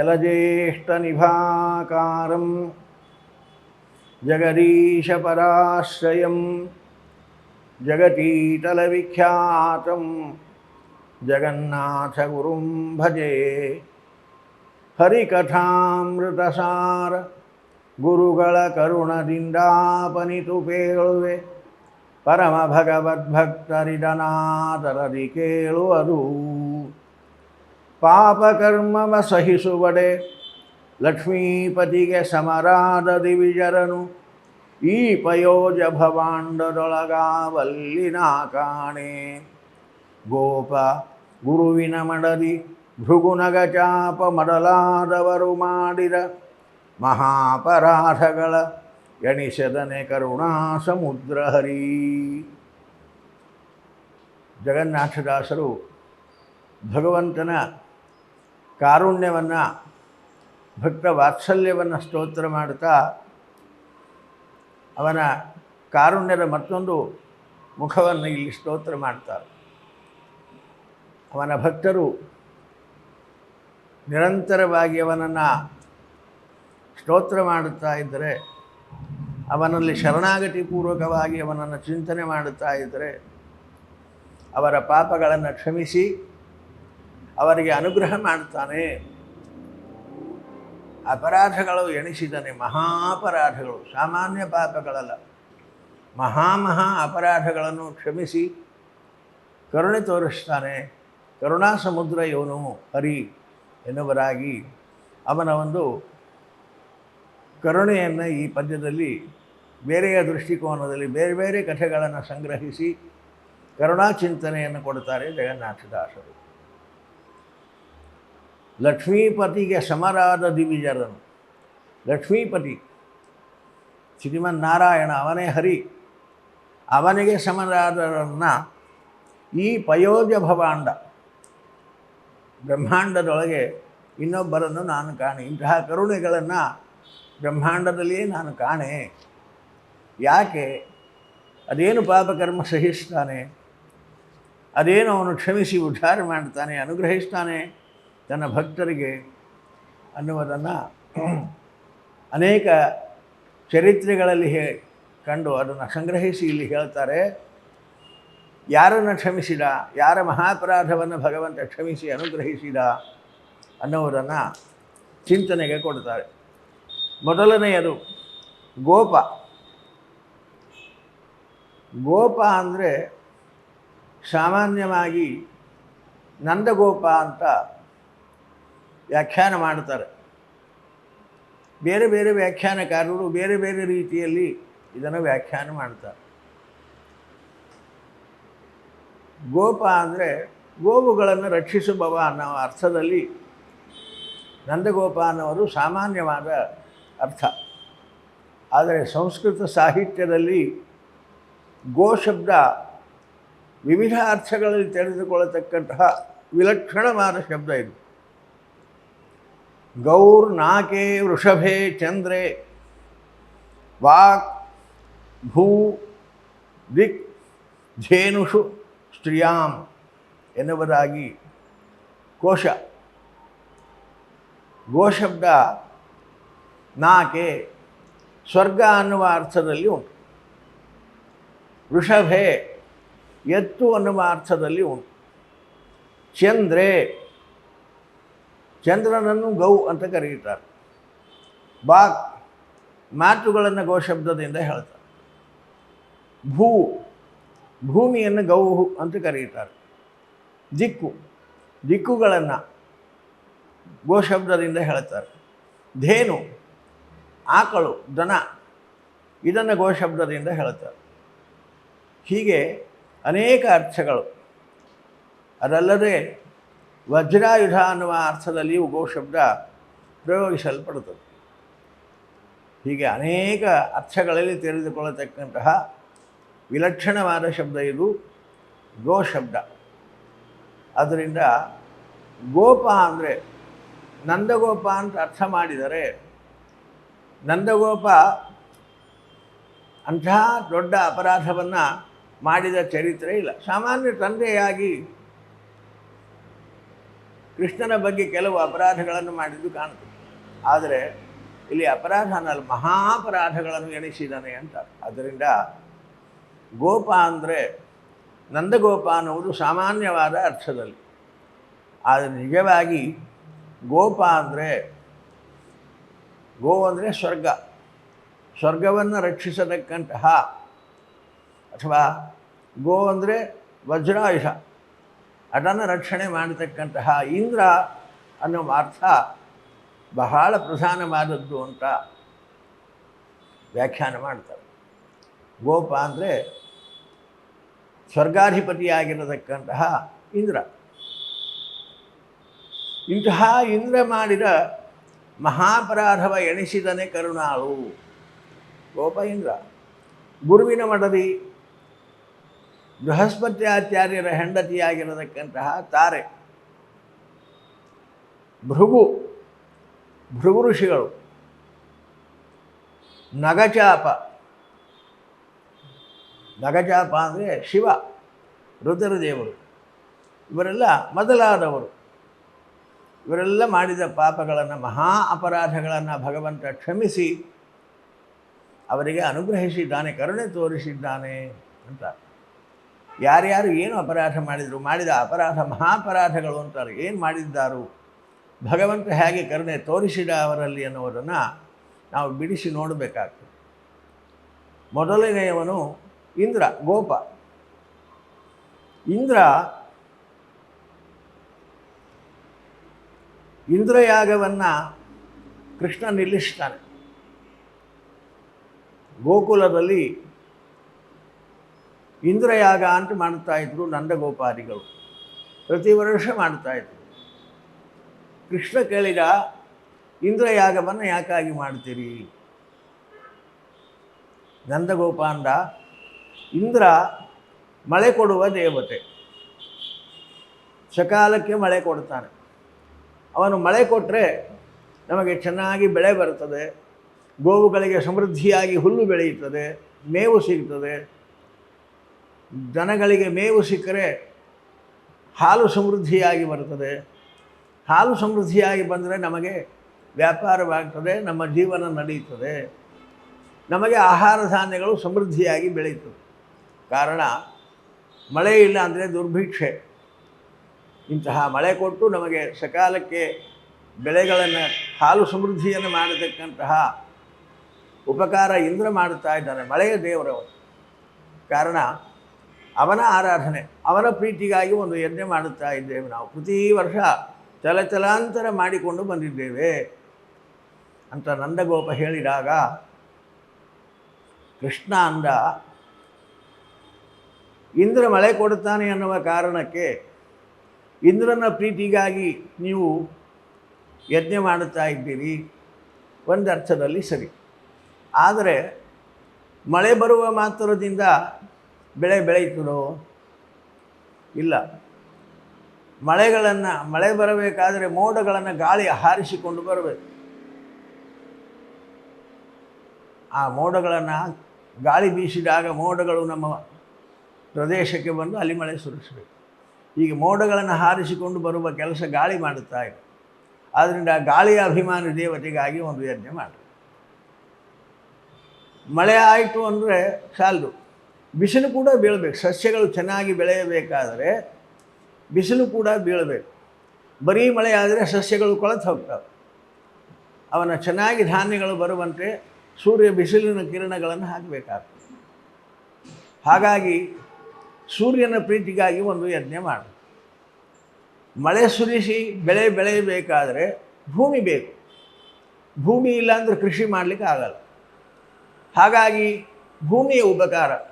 जलज्येष्ठनिभाकारं जगदीशपराश्रयं जगतीतलविख्यातं जगन्नाथगुरुं भजे ಹರಿಕಥಾಮೃತಸಾರ ಗುರುಗಳ ಕರುಣದಿಂದಾಪನಿತು ಪೇಳುವೆ ಪರಮ ಭಗವದ್ಭಕ್ತರಿದನಾದರದಿ ಕೇಳುವುದು ಪಾಪಕರ್ಮವ ಸಹಿಸುವಡೆ. ಲಕ್ಷ್ಮೀಪತಿಗೆ ಸಮರಾದ ದಿವಿಜರನು, ಈ ಪಯೋಜ ಭವಾಂಡದೊಳಗಾವಲ್ಲಿನ ಕಾಣೆ. ಗೋಪ ಗುರುವಿನ ಮಡದಿ, ಭೃಗುನಗ ಚಾಪ ಮಡಲಾದವರು ಮಾಡಿದ ಮಹಾಪರಾಧಗಳ ಎಣಿಸದನೆ ಕರುಣಾ ಸಮುದ್ರ ಹರಿ ಜಗನ್ನಾಥದಾಸರು ಭಗವಂತನ ಕಾರುಣ್ಯವನ್ನು, ಭಕ್ತ ವಾತ್ಸಲ್ಯವನ್ನು ಸ್ತೋತ್ರ ಮಾಡುತ್ತಾ, ಅವನ ಕಾರುಣ್ಯದ ಮತ್ತೊಂದು ಮುಖವನ್ನು ಇಲ್ಲಿ ಸ್ತೋತ್ರ ಮಾಡ್ತಾರೆ. ಅವನ ಭಕ್ತರು ನಿರಂತರವಾಗಿ ಅವನನ್ನು ಸ್ತೋತ್ರ ಮಾಡುತ್ತಾ ಇದ್ದರೆ, ಅವನಲ್ಲಿ ಶರಣಾಗತಿ ಪೂರ್ವಕವಾಗಿ ಅವನನ್ನು ಚಿಂತನೆ ಮಾಡುತ್ತಾ ಇದ್ದರೆ, ಅವರ ಪಾಪಗಳನ್ನು ಕ್ಷಮಿಸಿ ಅವರಿಗೆ ಅನುಗ್ರಹ ಮಾಡ್ತಾನೆ. ಅಪರಾಧಗಳು ಎಣಿಸಿದನೆ, ಮಹಾಪರಾಧಗಳು, ಸಾಮಾನ್ಯ ಪಾಪಗಳಲ್ಲ. ಮಹಾಮಹಾ ಅಪರಾಧಗಳನ್ನು ಕ್ಷಮಿಸಿ ಕರುಣೆ ತೋರಿಸ್ತಾನೆ. ಕರುಣಾ ಸಮುದ್ರ ಇವನು ಹರಿ ಎನ್ನುವರಾಗಿ ಅವನ ಒಂದು ಕರುಣೆಯನ್ನು ಈ ಪದ್ಯದಲ್ಲಿ ಬೇರೆಯ ದೃಷ್ಟಿಕೋನದಲ್ಲಿ ಬೇರೆ ಬೇರೆ ಕಥೆಗಳನ್ನು ಸಂಗ್ರಹಿಸಿ ಕರುಣಾ ಚಿಂತನೆಯನ್ನು ಕೊಡ್ತಾರೆ ಜಗನ್ನಾಥದಾಸರು. ಲಕ್ಷ್ಮೀಪತಿಗೆ ಸಮರಾದ ದಿವಿಜರನು. ಲಕ್ಷ್ಮೀಪತಿ ಶ್ರೀಮನ್ನಾರಾಯಣ ಅವನೇ ಹರಿ. ಅವನಿಗೆ ಸಮರಾದರನ್ನು ಈ ಪಯೋಜ ಭವಾಂಡ, ಬ್ರಹ್ಮಾಂಡದೊಳಗೆ ಇನ್ನೊಬ್ಬರನ್ನು ನಾನು ಕಾಣೆ. ಇಂತಹ ಕರುಣೆಗಳನ್ನು ಬ್ರಹ್ಮಾಂಡದಲ್ಲಿಯೇ ನಾನು ಕಾಣೆ. ಯಾಕೆ? ಅದೇನು ಪಾಪಕರ್ಮ ಸಹಿಸ್ತಾನೆ? ಅದೇನು ಅವನು ಕ್ಷಮಿಸಿ ಉದ್ಧಾರ ಮಾಡ್ತಾನೆ, ಅನುಗ್ರಹಿಸ್ತಾನೆ? ತನ್ನ ಭಕ್ತರಿಗೆ ಅನ್ನುವುದನ್ನು ಅನೇಕ ಚರಿತ್ರೆಗಳಲ್ಲಿ ಹೇ ಕಂಡು ಅದನ್ನು ಸಂಗ್ರಹಿಸಿ ಇಲ್ಲಿ ಹೇಳ್ತಾರೆ. ಯಾರನ್ನು ಕ್ಷಮಿಸಿದ, ಯಾರ ಮಹಾಪರಾಧವನ್ನು ಭಗವಂತ ಕ್ಷಮಿಸಿ ಅನುಗ್ರಹಿಸಿದ ಅನ್ನೋದನ್ನು ಚಿಂತನೆಗೆ ಕೊಡ್ತಾರೆ. ಮೊದಲನೆಯದು ಗೋಪ. ಗೋಪ ಅಂದರೆ ಸಾಮಾನ್ಯವಾಗಿ ನಂದಗೋಪ ಅಂತ ವ್ಯಾಖ್ಯಾನ ಮಾಡ್ತಾರೆ ಬೇರೆ ಬೇರೆ ವ್ಯಾಖ್ಯಾನಕಾರರು ಬೇರೆ ಬೇರೆ ರೀತಿಯಲ್ಲಿ ಇದನ್ನು ವ್ಯಾಖ್ಯಾನ ಮಾಡ್ತಾರೆ. ಗೋಪ ಅಂದರೆ ಗೋವುಗಳನ್ನು ರಕ್ಷಿಸುವವ ಅನ್ನೋ ಅರ್ಥದಲ್ಲಿ ನಂದಗೋಪ ಅನ್ನೋದು ಸಾಮಾನ್ಯವಾದ ಅರ್ಥ. ಆದರೆ ಸಂಸ್ಕೃತ ಸಾಹಿತ್ಯದಲ್ಲಿ ಗೋ ಶಬ್ದ ವಿವಿಧ ಅರ್ಥಗಳಲ್ಲಿ ತೆರೆದುಕೊಳ್ಳತಕ್ಕಂತಹ ವಿಲಕ್ಷಣವಾದ ಶಬ್ದ ಇದು. ಗೌರ್ ನಾಕೆ ವೃಷಭೆ ಚಂದ್ರೆ ವಾಕ್ ಭೂ ದಿಕ್ ಧೇನುಷು ಸ್ತ್ರೀಯಾಂ ಎನ್ನುವುದಾಗಿ ಕೋಶ ಗೋಶಬ್ದ ನಾಕೆ ಸ್ವರ್ಗ ಅನ್ನುವ ಅರ್ಥದಲ್ಲಿ ಉಂಟು. ವೃಷಭೆ ಎತ್ತು ಅನ್ನುವ ಅರ್ಥದಲ್ಲಿ ಉಂಟು. ಚಂದ್ರೆ ಚಂದ್ರನನ್ನು ಗೌ ಅಂತ ಕರೆಯುತ್ತಾರೆ ಬಾಕ್ ಮಾತುಗಳನ್ನು ಗೋಶಬ್ದದಿಂದ ಹೇಳ್ತಾರೆ. ಭೂ, ಭೂಮಿಯನ್ನು ಗೌ ಅಂತ ಕರೆಯುತ್ತಾರೆ ದಿಕ್ಕು, ದಿಕ್ಕುಗಳನ್ನು ಗೋ ಶಬ್ದದಿಂದ ಹೇಳ್ತಾರೆ. ಧೇನು, ಆಕಳು, ದನ, ಇದನ್ನು ಗೋ ಶಬ್ದದಿಂದ ಹೇಳ್ತಾರೆ. ಹೀಗೆ ಅನೇಕ ಅರ್ಥಗಳು. ಅದಲ್ಲದೆ ವಜ್ರಾಯುಧ ಅನ್ನುವ ಅರ್ಥದಲ್ಲಿಯೂ ಗೋಶಬ್ದ ಪ್ರಯೋಗಿಸಲ್ಪಡುತ್ತದೆ. ಹೀಗೆ ಅನೇಕ ಅರ್ಥಗಳಲ್ಲಿ ತೆರೆದುಕೊಳ್ಳತಕ್ಕಂತಹ ವಿಲಕ್ಷಣವಾದ ಶಬ್ದ ಇದು, ಗೋ ಶಬ್ದ. ಅದರಿಂದ ಗೋಪ ಅಂದರೆ ನಂದಗೋಪ ಅಂತ ಅರ್ಥ ಮಾಡಿದರೆ ನಂದಗೋಪ ಅಂತಹ ದೊಡ್ಡ ಅಪರಾಧವನ್ನು ಮಾಡಿದ ಚರಿತ್ರೆ ಇಲ್ಲ. ಸಾಮಾನ್ಯ ತಂದೆಯಾಗಿ ಕೃಷ್ಣನ ಬಗ್ಗೆ ಕೆಲವು ಅಪರಾಧಗಳನ್ನು ಮಾಡಿದ್ದು ಕಾಣ್ತದೆ ಆದರೆ ಇಲ್ಲಿ ಅಪರಾಧ ಅನ್ನಲ್ಲ, ಮಹಾಪರಾಧಗಳನ್ನು ಎಣಿಸಿದ್ದಾನೆ ಅಂತ. ಅದರಿಂದ ಗೋಪ ಅಂದರೆ ನಂದಗೋಪ ಅನ್ನುವುದು ಸಾಮಾನ್ಯವಾದ ಅರ್ಥದಲ್ಲಿ. ಆದರೆ ನಿಜವಾಗಿ ಗೋಪ ಅಂದರೆ ಗೋ ಅಂದರೆ ಸ್ವರ್ಗ. ಸ್ವರ್ಗವನ್ನು ರಕ್ಷಿಸತಕ್ಕಂತಹ ಅಥವಾ ಗೋ ಅಂದರೆ ವಜ್ರಾಯುಧ. ಅದನ್ನು ರಕ್ಷಣೆ ಮಾಡತಕ್ಕಂತಹ ಇಂದ್ರ ಅನ್ನೋ ಅರ್ಥ ಬಹಳ ಪ್ರಧಾನವಾದದ್ದು ಅಂತ ವ್ಯಾಖ್ಯಾನ ಮಾಡ್ತಾರೆ. ಗೋಪ ಅಂದರೆ ಸ್ವರ್ಗಾಧಿಪತಿಯಾಗಿರತಕ್ಕಂತಹ ಇಂದ್ರ. ಇಂತಹ ಇಂದ್ರ ಮಾಡಿದ ಮಹಾಪರಾಧವ ಎಣಿಸಿದನೆ ಕರುಣಾಳು. ಗೋಪ ಇಂದ್ರ. ಗುರುವಿನ ಮಡದಿ ಬೃಹಸ್ಪತಿ ಆಚಾರ್ಯರ ಹೆಂಡತಿಯಾಗಿರತಕ್ಕಂತಹ ತಾರೆ. ಭೃಗು ಭೃಗು ಋಷಿಗಳು ನಗಚಾಪ. ನಗಚಾಪ ಅಂದರೆ ಶಿವ, ರುದ್ರದೇವರು. ಇವರೆಲ್ಲ ಮೊದಲಾದವರು. ಇವರೆಲ್ಲ ಮಾಡಿದ ಪಾಪಗಳನ್ನು, ಮಹಾ ಅಪರಾಧಗಳನ್ನು ಭಗವಂತ ಕ್ಷಮಿಸಿ, ಅವರಿಗೆ ಅನುಗ್ರಹಿಸಿದ್ದಾನೆ, ಕರುಣೆ ತೋರಿಸಿದ್ದಾನೆ ಅಂತ. ಯಾರ್ಯಾರು ಏನು ಅಪರಾಧ ಮಾಡಿದರು, ಮಾಡಿದ ಅಪರಾಧ, ಮಹಾಪರಾಧಗಳು ಅಂತಾರೆ, ಏನು ಮಾಡಿದ್ದಾರು? ಭಗವಂತ ಹೇಗೆ ಕರುಣೆ ತೋರಿಸಿದ ಅವರಲ್ಲಿ ಅನ್ನುವುದನ್ನು ನಾವು ಬಿಡಿಸಿ ನೋಡಬೇಕಾಗ್ತದೆ. ಮೊದಲನೆಯವನು ಇಂದ್ರ, ಗೋಪ. ಇಂದ್ರ, ಇಂದ್ರಯಾಗವನ್ನು ಕೃಷ್ಣ ನಿಲ್ಲಿಸ್ತಾನೆ. ಗೋಕುಲದಲ್ಲಿ ಇಂದ್ರಯಾಗ ಅಂತ ಮಾಡ್ತಾ ಇದ್ರು ನಂದಗೋಪಾದಿಗಳು. ಪ್ರತಿ ವರ್ಷ ಮಾಡ್ತಾ ಇದ್ರು. ಕೃಷ್ಣ ಕೇಳಿದ, ಇಂದ್ರಯಾಗವನ್ನು ಯಾಕಾಗಿ ಮಾಡ್ತೀರಿ? ನಂದಗೋಪಾಂಡ ಇಂದ್ರ ಮಳೆ ಕೊಡುವ ದೇವತೆ. ಸಕಾಲಕ್ಕೆ ಮಳೆ ಕೊಡ್ತಾನೆ. ಅವನು ಮಳೆ ಕೊಟ್ಟರೆ ನಮಗೆ ಚೆನ್ನಾಗಿ ಬೆಳೆ ಬರ್ತದೆ, ಗೋವುಗಳಿಗೆ ಸಮೃದ್ಧಿಯಾಗಿ ಹುಲ್ಲು ಬೆಳೆಯುತ್ತದೆ, ಮೇವು ಸಿಗ್ತದೆ ದನಗಳಿಗೆ ಮೇವು ಸಿಕ್ಕರೆ ಹಾಲು ಸಮೃದ್ಧಿಯಾಗಿ ಬರುತ್ತದೆ. ಹಾಲು ಸಮೃದ್ಧಿಯಾಗಿ ಬಂದರೆ ನಮಗೆ ವ್ಯಾಪಾರವಾಗ್ತದೆ, ನಮ್ಮ ಜೀವನ ನಡೆಯುತ್ತದೆ ನಮಗೆ ಆಹಾರ ಧಾನ್ಯಗಳು ಸಮೃದ್ಧಿಯಾಗಿ ಬೆಳೆಯಿತು ಕಾರಣ, ಮಳೆ ಇಲ್ಲ ಅಂದರೆ ದುರ್ಭಿಕ್ಷೆ. ಇಂತಹ ಮಳೆ ಕೊಟ್ಟು ನಮಗೆ ಸಕಾಲಕ್ಕೆ ಬೆಳೆಗಳನ್ನು, ಹಾಲು ಸಮೃದ್ಧಿಯನ್ನು ಮಾಡತಕ್ಕಂತಹ ಉಪಕಾರ ಇಂದ್ರ ಮಾಡುತ್ತಾ ಇದ್ದಾನೆ ಮಳೆಯ ದೇವರವರು. ಕಾರಣ ಅವನ ಆರಾಧನೆ, ಅವನ ಪ್ರೀತಿಗಾಗಿ ಒಂದು ಯಜ್ಞ ಮಾಡುತ್ತಾ ಇದ್ದೇವೆ ನಾವು. ಪ್ರತಿ ವರ್ಷ ತಲತಲಾಂತರ ಮಾಡಿಕೊಂಡು ಬಂದಿದ್ದೇವೆ ಅಂತ ನಂದಗೋಪ ಹೇಳಿದಾಗ, ಕೃಷ್ಣ ಅಂದ, ಇಂದ್ರ ಮಳೆ ಕೊಡುತ್ತಾನೆ ಅನ್ನುವ ಕಾರಣಕ್ಕೆ ಇಂದ್ರನ ಪ್ರೀತಿಗಾಗಿ ನೀವು ಯಜ್ಞ ಮಾಡುತ್ತಾ ಇದ್ದೀರಿ. ಒಂದು ಅರ್ಥದಲ್ಲಿ ಸರಿ. ಆದರೆ ಮಳೆ ಬರುವ ಮಾತ್ರದಿಂದ ಬೆಳೆ ಬೆಳೆಯುತ್ತದೋ ಇಲ್ಲ. ಮಳೆಗಳನ್ನು, ಮಳೆ ಬರಬೇಕಾದರೆ ಮೋಡಗಳನ್ನು ಗಾಳಿ ಹಾರಿಸಿಕೊಂಡು ಬರಬೇಕು. ಆ ಮೋಡಗಳನ್ನು ಗಾಳಿ ಬೀಸಿದಾಗ ಮೋಡಗಳು ನಮ್ಮ ಪ್ರದೇಶಕ್ಕೆ ಬಂದು ಅಲ್ಲಿ ಮಳೆ ಸುರಿಸಬೇಕು. ಈಗ ಮೋಡಗಳನ್ನು ಹಾರಿಸಿಕೊಂಡು ಬರುವ ಕೆಲಸ ಗಾಳಿ ಮಾಡುತ್ತಾ ಇದೆ. ಆದ್ದರಿಂದ ಗಾಳಿಯ ಅಭಿಮಾನಿ ದೇವತೆಗಾಗಿ ಒಂದು ಯಜ್ಞ ಮಾಡಿ ಮಳೆ ಆಯಿತು ಅಂದರೆ ಸಾಲದು. ಬಿಸಿಲು ಕೂಡ ಬೀಳಬೇಕು. ಸಸ್ಯಗಳು ಚೆನ್ನಾಗಿ ಬೆಳೆಯಬೇಕಾದರೆ ಬಿಸಿಲು ಕೂಡ ಬೀಳಬೇಕು. ಬರೀ ಮಳೆಯಾದರೆ ಸಸ್ಯಗಳು ಕೊಳೆತು ಹೋಗ್ತವೆ. ಅವನ ಚೆನ್ನಾಗಿ ಧಾನ್ಯಗಳು ಬರುವಂತೆ ಸೂರ್ಯ ಬಿಸಿಲಿನ ಕಿರಣಗಳನ್ನು ಹಾಕಬೇಕಾಗ್ತದೆ. ಹಾಗಾಗಿ ಸೂರ್ಯನ ಪ್ರೀತಿಗಾಗಿ ಒಂದು ಯಜ್ಞ ಮಾಡು. ಮಳೆ ಸುರಿಸಿ ಬೆಳೆ ಬೆಳೆಯಬೇಕಾದರೆ ಭೂಮಿ ಬೇಕು. ಭೂಮಿ ಇಲ್ಲಾಂದ್ರೆ ಕೃಷಿ ಮಾಡಲಿಕ್ಕೆ ಆಗಲ್ಲ. ಹಾಗಾಗಿ ಭೂಮಿಯ ಉಪಕಾರ.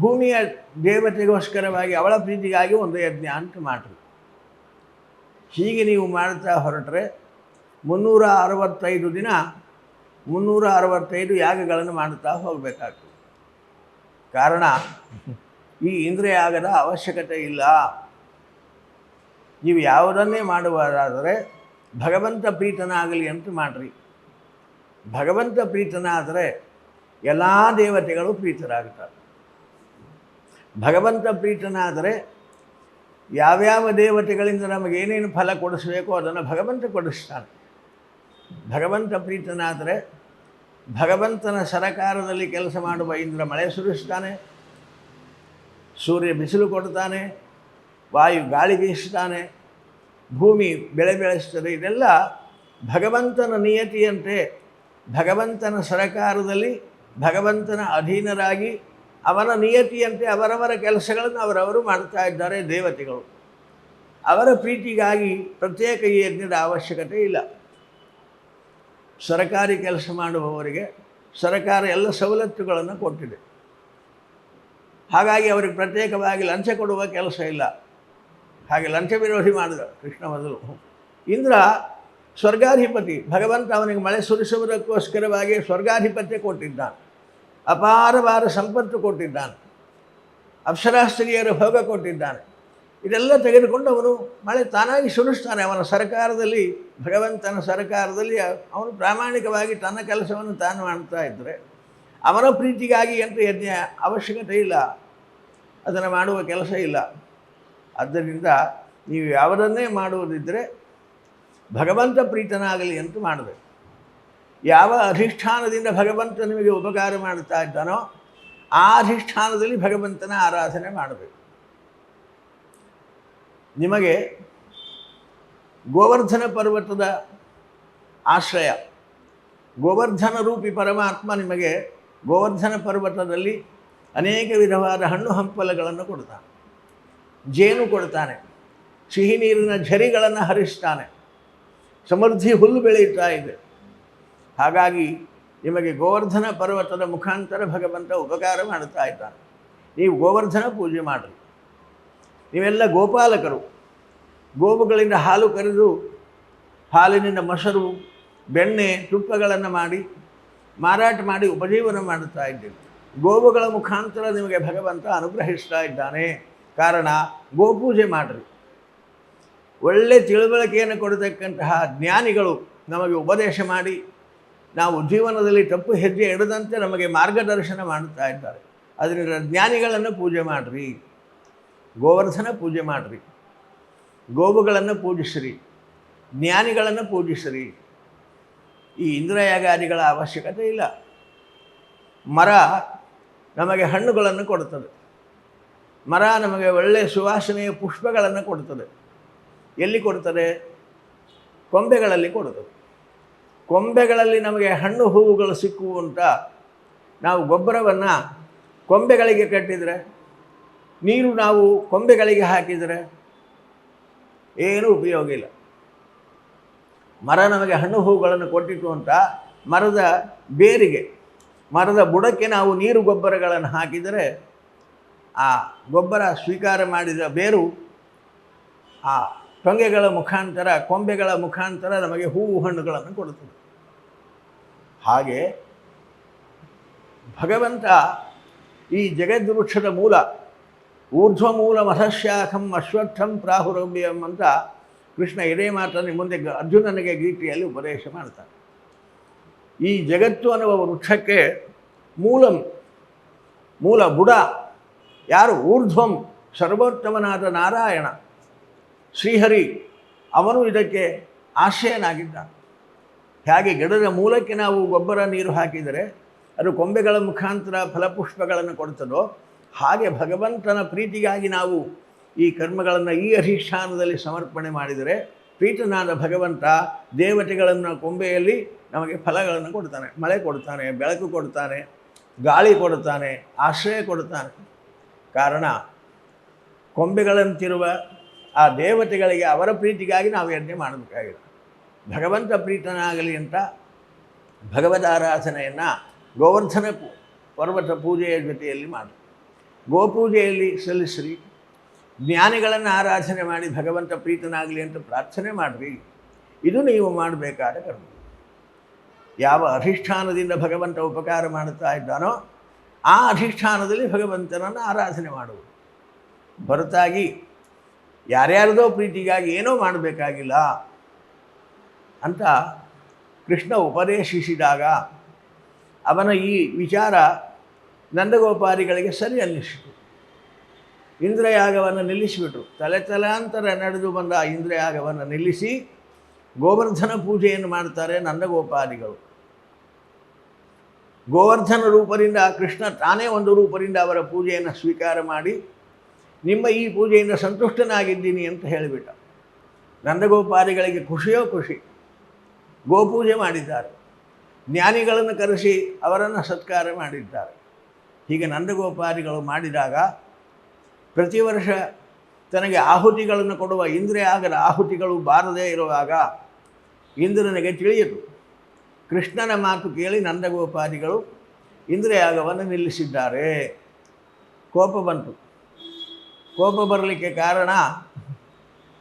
ಭೂಮಿಯ ದೇವತೆಗೋಸ್ಕರವಾಗಿ ಅವಳ ಪ್ರೀತಿಗಾಗಿ ಒಂದು ಯಜ್ಞ ಅಂತ ಮಾಡ್ರಿ. ಹೀಗೆ ನೀವು ಮಾಡ್ತಾ ಹೊರಟ್ರೆ ಮುನ್ನೂರ ಅರವತ್ತೈದು ದಿನ ಮುನ್ನೂರ ಅರವತ್ತೈದು ಯಾಗಗಳನ್ನು ಮಾಡುತ್ತಾ ಹೋಗಬೇಕಾಗ್ತದೆ. ಕಾರಣ ಈ ಇಂದ್ರಿಯಾಗದ ಅವಶ್ಯಕತೆ ಇಲ್ಲ. ನೀವು ಯಾವುದನ್ನೇ ಮಾಡುವುದಾದರೆ ಭಗವಂತ ಪ್ರೀತನಾಗಲಿ ಅಂತ ಮಾಡಿರಿ. ಭಗವಂತ ಪ್ರೀತನಾದರೆ ಎಲ್ಲ ದೇವತೆಗಳು ಪ್ರೀತರಾಗುತ್ತಾರೆ ಭಗವಂತ ಪ್ರೀತನಾದರೆ ಯಾವ್ಯಾವ ದೇವತೆಗಳಿಂದ ನಮಗೇನೇನು ಫಲ ಕೊಡಿಸಬೇಕೋ ಅದನ್ನು ಭಗವಂತ ಕೊಡಿಸ್ತಾನೆ ಭಗವಂತ ಪ್ರೀತನಾದರೆ ಭಗವಂತನ ಸರಕಾರದಲ್ಲಿ ಕೆಲಸ ಮಾಡುವ ಇಂದ್ರ ಮಳೆ ಸುರಿಸ್ತಾನೆ, ಸೂರ್ಯ ಬಿಸಿಲು ಕೊಡ್ತಾನೆ, ವಾಯು ಗಾಳಿ ಬೀಸ್ತಾನೆ, ಭೂಮಿ ಬೆಳೆ ಬೆಳೆಸ್ತದೆ ಇದೆಲ್ಲ ಭಗವಂತನ ನಿಯತಿಯಂತೆ ಭಗವಂತನ ಸರಕಾರದಲ್ಲಿ ಭಗವಂತನ ಅಧೀನರಾಗಿ ಅವನ ನಿಯತಿಯಂತೆ ಅವರವರ ಕೆಲಸಗಳನ್ನು ಅವರವರು ಮಾಡ್ತಾ ಇದ್ದಾರೆ ದೇವತೆಗಳು. ಅವರ ಪ್ರೀತಿಗಾಗಿ ಪ್ರತ್ಯೇಕ ಯಜ್ಞದ ಅವಶ್ಯಕತೆ ಇಲ್ಲ. ಸರಕಾರಿ ಕೆಲಸ ಮಾಡುವವರಿಗೆ ಸರಕಾರ ಎಲ್ಲ ಸವಲತ್ತುಗಳನ್ನು ಕೊಟ್ಟಿದೆ. ಹಾಗಾಗಿ ಅವರಿಗೆ ಪ್ರತ್ಯೇಕವಾಗಿ ಲಂಚ ಕೊಡುವ ಕೆಲಸ ಇಲ್ಲ. ಹಾಗೆ ಲಂಚ ವಿರೋಧಿ ಮಾಡಿದ ಕೃಷ್ಣ ಮೊದಲು. ಇಂದ್ರ ಸ್ವರ್ಗಾಧಿಪತಿ, ಭಗವಂತ ಅವನಿಗೆ ಮಳೆ ಸುರಿಸುವುದಕ್ಕೋಸ್ಕರವಾಗಿ ಸ್ವರ್ಗಾಧಿಪತ್ಯ ಕೊಟ್ಟಿದ್ದಾನೆ. ಅಪಾರವಾದ ಸಂಪತ್ತು ಕೊಟ್ಟಿದ್ದಾನೆ. ಅಪ್ಸರಾಸ್ತ್ರೀಯರು ಭೋಗ ಕೊಟ್ಟಿದ್ದಾನೆ. ಇದೆಲ್ಲ ತೆಗೆದುಕೊಂಡು ಅವನು ಮಳೆ ತಾನಾಗಿ ಸುರಿಸ್ತಾನೆ. ಅವನ ಸರ್ಕಾರದಲ್ಲಿ, ಭಗವಂತನ ಸರ್ಕಾರದಲ್ಲಿ ಅವನು ಪ್ರಾಮಾಣಿಕವಾಗಿ ತನ್ನ ಕೆಲಸವನ್ನು ತಾನು ಮಾಡ್ತಾ ಇದ್ದರೆ, ಅವನ ಪ್ರೀತಿಗಾಗಿ ಅಂತ ಯಜ್ಞ ಅವಶ್ಯಕತೆ ಇಲ್ಲ. ಅದನ್ನು ಮಾಡುವ ಕೆಲಸ ಇಲ್ಲ. ಆದ್ದರಿಂದ ನೀವು ಯಾವುದನ್ನೇ ಮಾಡುವುದಿದ್ದರೆ ಭಗವಂತ ಪ್ರೀತನಾಗಲಿ ಅಂತ ಮಾಡಬೇಕು ಯಾವ ಅಧಿಷ್ಠಾನದಿಂದ ಭಗವಂತ ನಿಮಗೆ ಉಪಕಾರ ಮಾಡುತ್ತಾ ಇದ್ದಾನೋ ಆ ಅಧಿಷ್ಠಾನದಲ್ಲಿ ಭಗವಂತನ ಆರಾಧನೆ ಮಾಡಬೇಕು. ನಿಮಗೆ ಗೋವರ್ಧನ ಪರ್ವತದ ಆಶ್ರಯ, ಗೋವರ್ಧನ ರೂಪಿ ಪರಮಾತ್ಮ ನಿಮಗೆ ಗೋವರ್ಧನ ಪರ್ವತದಲ್ಲಿ ಅನೇಕ ವಿಧವಾದ ಹಣ್ಣು ಹಂಪಲಗಳನ್ನು ಕೊಡ್ತಾನೆ. ಜೇನು ಕೊಡ್ತಾನೆ, ಸಿಹಿ ನೀರಿನ ಝರಿಗಳನ್ನು ಹರಿಸ್ತಾನೆ, ಸಮೃದ್ಧಿ ಹುಲ್ಲು ಬೆಳೆಯುತ್ತಾ ಇದೆ. ಹಾಗಾಗಿ ನಿಮಗೆ ಗೋವರ್ಧನ ಪರ್ವತದ ಮುಖಾಂತರ ಭಗವಂತ ಉಪಕಾರ ಮಾಡುತ್ತಾ ಇದ್ದಾನೆ. ನೀವು ಗೋವರ್ಧನ ಪೂಜೆ ಮಾಡಿರಿ. ನೀವೆಲ್ಲ ಗೋಪಾಲಕರು. ಗೋವುಗಳಿಂದ ಹಾಲು ಕರೆದು ಹಾಲಿನಿಂದ ಮೊಸರು, ಬೆಣ್ಣೆ, ತುಪ್ಪಗಳನ್ನು ಮಾಡಿ, ಮಾರಾಟ ಮಾಡಿ ಉಪಜೀವನ ಮಾಡುತ್ತಾ ಇದ್ದೀರಿ. ಗೋವುಗಳ ಮುಖಾಂತರ ನಿಮಗೆ ಭಗವಂತ ಅನುಗ್ರಹಿಸ್ತಾ ಇದ್ದಾನೆ. ಕಾರಣ ಗೋಪೂಜೆ ಮಾಡಿರಿ. ಒಳ್ಳೆ ತಿಳುವಳಿಕೆಯನ್ನು ಕೊಡತಕ್ಕಂತಹ ಜ್ಞಾನಿಗಳು ನಮಗೆ ಉಪದೇಶ ಮಾಡಿ ನಾವು ಜೀವನದಲ್ಲಿ ತಪ್ಪು ಹೆಜ್ಜೆ ಇಡದಂತೆ ನಮಗೆ ಮಾರ್ಗದರ್ಶನ ಮಾಡುತ್ತಾ ಇದ್ದಾರೆ. ಅದರಿಂದ ಜ್ಞಾನಿಗಳನ್ನು ಪೂಜೆ ಮಾಡಿರಿ. ಗೋವರ್ಧನ ಪೂಜೆ ಮಾಡಿರಿ. ಗೋವುಗಳನ್ನು ಪೂಜಿಸಿರಿ. ಜ್ಞಾನಿಗಳನ್ನು ಪೂಜಿಸಿರಿ. ಈ ಇಂದ್ರಯಾಗಾದಿಗಳ ಅವಶ್ಯಕತೆ ಇಲ್ಲ. ಮರ ನಮಗೆ ಹಣ್ಣುಗಳನ್ನು ಕೊಡುತ್ತದೆ. ಮರ ನಮಗೆ ಒಳ್ಳೆಯ ಸುವಾಸನೆಯ ಪುಷ್ಪಗಳನ್ನು ಕೊಡುತ್ತದೆ. ಎಲ್ಲಿ ಕೊಡುತ್ತದೆ? ಕೊಂಬೆಗಳಲ್ಲಿ ಕೊಡುತ್ತದೆ. ಕೊಂಬೆಗಳಲ್ಲಿ ನಮಗೆ ಹಣ್ಣು ಹೂವುಗಳು ಸಿಕ್ಕುವಂತ ನಾವು ಗೊಬ್ಬರವನ್ನು ಕೊಂಬೆಗಳಿಗೆ ಕಟ್ಟಿದರೆ, ನೀರು ನಾವು ಕೊಂಬೆಗಳಿಗೆ ಹಾಕಿದರೆ ಏನೂ ಉಪಯೋಗ ಇಲ್ಲ. ಮರ ನಮಗೆ ಹಣ್ಣು ಹೂಗಳನ್ನು ಕೊಟ್ಟಿತು ಅಂತ ಮರದ ಬೇರಿಗೆ, ಮರದ ಬುಡಕ್ಕೆ ನಾವು ನೀರು ಗೊಬ್ಬರಗಳನ್ನು ಹಾಕಿದರೆ ಆ ಗೊಬ್ಬರ ಸ್ವೀಕಾರ ಮಾಡಿದ ಬೇರು ಆ ಟೊಂಗೆಗಳ ಮುಖಾಂತರ, ಕೊಂಬೆಗಳ ಮುಖಾಂತರ ನಮಗೆ ಹೂವು ಹಣ್ಣುಗಳನ್ನು ಕೊಡುತ್ತದೆ. ಹಾಗೆ ಭಗವಂತ ಈ ಜಗದ್ವೃಕ್ಷದ ಮೂಲ ಊರ್ಧ್ವ ಮೂಲ ಮಧಶಾಖಂ ಅಶ್ವತ್ಥಂ ಪ್ರಾಹುರವ್ಯಂ ಅಂತ ಕೃಷ್ಣ ಇದೇ ಮಾತನ್ನು ಮುಂದೆ ಅರ್ಜುನನಿಗೆ ಗೀತೆಯಲ್ಲಿ ಉಪದೇಶ ಮಾಡ್ತಾನೆ. ಈ ಜಗತ್ತು ಅನ್ನುವ ವೃಕ್ಷಕ್ಕೆ ಮೂಲಂ, ಮೂಲ ಬುಡ, ಯಾರು? ಊರ್ಧ್ವಂ, ಸರ್ವೋತ್ತಮನಾದ ನಾರಾಯಣ. ಶ್ರೀಹರಿ, ಅವನು ಇದಕ್ಕೆ ಆಶ್ರಯನಾಗಿದ್ದ ಹಾಗೆ ಗಿಡದ ಮೂಲಕ್ಕೆ ನಾವು ಗೊಬ್ಬರ ನೀರು ಹಾಕಿದರೆ ಅದು ಕೊಂಬೆಗಳ ಮುಖಾಂತರ ಫಲಪುಷ್ಪಗಳನ್ನು ಕೊಡ್ತದೋ ಹಾಗೆ ಭಗವಂತನ ಪ್ರೀತಿಗಾಗಿ ನಾವು ಈ ಕರ್ಮಗಳನ್ನು ಈ ಅಧಿಷ್ಠಾನದಲ್ಲಿ ಸಮರ್ಪಣೆ ಮಾಡಿದರೆ ಪ್ರೀತನಾದ ಭಗವಂತ ದೇವತೆಗಳನ್ನು ಕೊಂಬೆಯಲ್ಲಿ ನಮಗೆ ಫಲಗಳನ್ನು ಕೊಡ್ತಾನೆ. ಮಳೆ ಕೊಡ್ತಾನೆ, ಬೆಳಕು ಕೊಡ್ತಾನೆ, ಗಾಳಿ ಕೊಡ್ತಾನೆ, ಆಶ್ರಯ ಕೊಡ್ತಾನೆ. ಕಾರಣ, ಕೊಂಬೆಗಳಂತಿರುವ ಆ ದೇವತೆಗಳಿಗೆ ಅವರ ಪ್ರೀತಿಗಾಗಿ ನಾವು ಯಜ್ಞ ಮಾಡಬೇಕಾಗಿದೆ. ಭಗವಂತ ಪ್ರೀತನಾಗಲಿ ಅಂತ ಭಗವದಾರಾಧನೆಯನ್ನು ಗೋವರ್ಧನ ಪರ್ವತ ಪೂಜೆಯ ಜೊತೆಯಲ್ಲಿ ಮಾಡಿ, ಗೋಪೂಜೆಯಲ್ಲಿ ಸಲ್ಲಿಸ್ರಿ. ಜ್ಞಾನಿಗಳನ್ನು ಆರಾಧನೆ ಮಾಡಿ ಭಗವಂತ ಪ್ರೀತನಾಗಲಿ ಅಂತ ಪ್ರಾರ್ಥನೆ ಮಾಡಿರಿ. ಇದು ನೀವು ಮಾಡಬೇಕಾದ ಕರ್ಮ. ಯಾವ ಅಧಿಷ್ಠಾನದಿಂದ ಭಗವಂತ ಉಪಕಾರ ಮಾಡುತ್ತಾ ಇದ್ದಾನೋ ಆ ಅಧಿಷ್ಠಾನದಲ್ಲಿ ಭಗವಂತನನ್ನು ಆರಾಧನೆ ಮಾಡುವುದು. ಹೊರತಾಗಿ ಯಾರ್ಯಾರದೋ ಪ್ರೀತಿಗಾಗಿ ಏನೋ ಮಾಡಬೇಕಾಗಿಲ್ಲ ಅಂತ ಕೃಷ್ಣ ಉಪದೇಶಿಸಿದಾಗ ಅವನ ಈ ವಿಚಾರ ನಂದಗೋಪಾರಿಗಳಿಗೆ ಸರಿ ಅನ್ನಿಸಿತು. ಇಂದ್ರಯಾಗವನ್ನು ನಿಲ್ಲಿಸಿಬಿಟ್ರು. ತಲೆ ತಲಾಂತರ ನಡೆದು ಬಂದ ಆ ಇಂದ್ರಯಾಗವನ್ನು ನಿಲ್ಲಿಸಿ ಗೋವರ್ಧನ ಪೂಜೆಯನ್ನು ಮಾಡ್ತಾರೆ ನಂದಗೋಪಾದಿಗಳು ಗೋವರ್ಧನ ರೂಪದಿಂದ ಕೃಷ್ಣ ತಾನೇ ಒಂದು ರೂಪದಿಂದ ಅವರ ಪೂಜೆಯನ್ನು ಸ್ವೀಕಾರ ಮಾಡಿ ನಿಮ್ಮ ಈ ಪೂಜೆಯಿಂದ ಸಂತುಷ್ಟನಾಗಿದ್ದೀನಿ ಅಂತ ಹೇಳಿಬಿಟ್ಟ. ನಂದಗೋಪಾದಿಗಳಿಗೆ ಖುಷಿಯೋ ಖುಷಿ. ಗೋಪೂಜೆ ಮಾಡಿದ್ದಾರೆ. ಜ್ಞಾನಿಗಳನ್ನು ಕರೆಸಿ ಅವರನ್ನು ಸತ್ಕಾರ ಮಾಡಿದ್ದಾರೆ. ಹೀಗೆ ನಂದಗೋಪಾದಿಗಳು ಮಾಡಿದಾಗ ಪ್ರತಿ ವರ್ಷ ತನಗೆ ಆಹುತಿಗಳನ್ನು ಕೊಡುವ ಇಂದ್ರಿಯಾಗದ ಆಹುತಿಗಳು ಬಾರದೇ ಇರುವಾಗ ಇಂದ್ರನಿಗೆ ತಿಳಿಯಿತು. ಕೃಷ್ಣನ ಮಾತು ಕೇಳಿ ನಂದಗೋಪಾದಿಗಳು ಇಂದ್ರಿಯಾಗವನ್ನು ನಿಲ್ಲಿಸಿದ್ದಾರೆ. ಕೋಪ ಬಂತು. ಕೋಪ ಬರಲಿಕ್ಕೆ ಕಾರಣ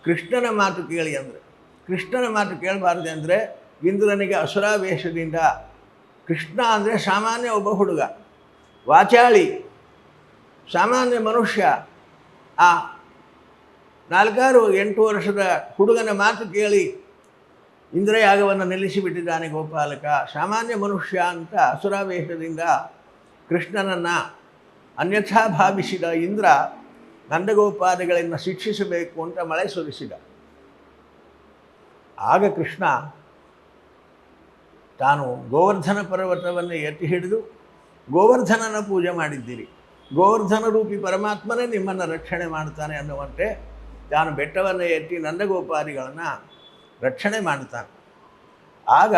ಕೃಷ್ಣನ ಮಾತು ಕೇಳಿ ಅಂದರೆ. ಕೃಷ್ಣನ ಮಾತು ಕೇಳಬಾರ್ದು ಅಂದರೆ ಇಂದ್ರನಿಗೆ ಅಸುರಾವೇಶದಿಂದ ಕೃಷ್ಣ ಅಂದರೆ ಸಾಮಾನ್ಯ ಒಬ್ಬ ಹುಡುಗ. ವಾಚಾಳಿ, ಸಾಮಾನ್ಯ ಮನುಷ್ಯ. ಆ ನಾಲ್ಕಾರು ಎಂಟು ವರ್ಷದ ಹುಡುಗನ ಮಾತು ಕೇಳಿ ಇಂದ್ರಯಾಗವನ್ನು ನಿಲ್ಲಿಸಿಬಿಟ್ಟಿದ್ದಾನೆ ಗೋಪಾಲಕ. ಸಾಮಾನ್ಯ ಮನುಷ್ಯ ಅಂತ ಅಸುರಾವೇಶದಿಂದ ಕೃಷ್ಣನನ್ನು ಅನ್ಯಥಾ ಭಾವಿಸಿದ ಇಂದ್ರ ನಂದಗೋಪಾದಿಗಳನ್ನು ಶಿಕ್ಷಿಸಬೇಕು ಅಂತ ಮಳೆ ಸುರಿಸಿದ. ಆಗ ಕೃಷ್ಣ ತಾನು ಗೋವರ್ಧನ ಪರ್ವತವನ್ನು ಎತ್ತಿ ಹಿಡಿದು ಗೋವರ್ಧನನ ಪೂಜೆ ಮಾಡಿದ್ದೀರಿ. ಗೋವರ್ಧನ ರೂಪಿ ಪರಮಾತ್ಮನೇ ನಿಮ್ಮನ್ನು ರಕ್ಷಣೆ ಮಾಡ್ತಾನೆ ಅನ್ನುವಂತೆ ತಾನು ಬೆಟ್ಟವನ್ನು ಎತ್ತಿ ನಂದಗೋಪಾದಿಗಳನ್ನು ರಕ್ಷಣೆ ಮಾಡ್ತಾನೆ. ಆಗ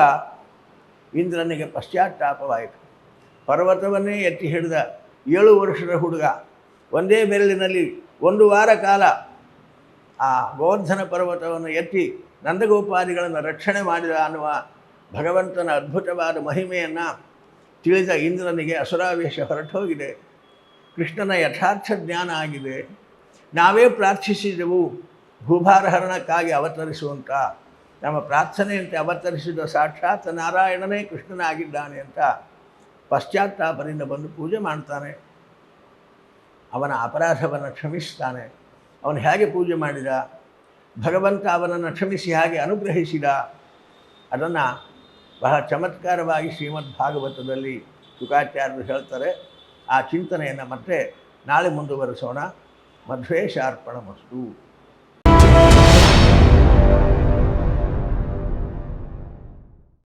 ಇಂದ್ರನಿಗೆ ಪಶ್ಚಾತ್ತಾಪವಾಯಿತು. ಪರ್ವತವನ್ನೇ ಎತ್ತಿ ಹಿಡಿದ ಏಳು ವರ್ಷದ ಹುಡುಗ ಒಂದೇ ಬೆರಳಿನಲ್ಲಿ ಒಂದು ವಾರ ಕಾಲ ಆ ಗೋವರ್ಧನ ಪರ್ವತವನ್ನು ಎತ್ತಿ ನಂದಗೋಪಾದಿಗಳನ್ನು ರಕ್ಷಣೆ ಮಾಡಿದ ಅನ್ನುವ ಭಗವಂತನ ಅದ್ಭುತವಾದ ಮಹಿಮೆಯನ್ನು ತಿಳಿದ ಇಂದ್ರನಿಗೆ ಅಸುರಾವೇಶ ಹೊರಟೋಗಿದೆ. ಕೃಷ್ಣನ ಯಥಾರ್ಥ ಜ್ಞಾನ ಆಗಿದೆ. ನಾವೇ ಪ್ರಾರ್ಥಿಸಿದೆವು, ಭೂಭಾರಹರಣಕ್ಕಾಗಿ ಅವತರಿಸುವಂತ. ನಮ್ಮ ಪ್ರಾರ್ಥನೆಯಂತೆ ಅವತರಿಸಿದ ಸಾಕ್ಷಾತ್ ನಾರಾಯಣನೇ ಕೃಷ್ಣನಾಗಿದ್ದಾನೆ ಅಂತ ಪಶ್ಚಾತ್ತಾಪದಿಂದ ಬಂದು ಪೂಜೆ ಮಾಡ್ತಾನೆ. ಅವನ ಅಪರಾಧವನ್ನು ಕ್ಷಮಿಸ್ತಾನೆ. ಅವನು ಹೇಗೆ ಪೂಜೆ ಮಾಡಿದ? ಭಗವಂತ ಅವನನ್ನು ಕ್ಷಮಿಸಿ ಹಾಗೆ ಅನುಗ್ರಹಿಸಿದ? ಅದನ್ನು ಬಹಳ ಚಮತ್ಕಾರವಾಗಿ ಶ್ರೀಮದ್ ಭಾಗವತದಲ್ಲಿ ಶುಕಾಚಾರ್ಯರು ಹೇಳ್ತಾರೆ. ಆ ಚಿಂತನೆಯನ್ನು ಮತ್ತೆ ನಾಳೆ ಮುಂದುವರಿಸೋಣ. ಮಧ್ವೇಶಾರ್ಪಣ ಮಸ್ತು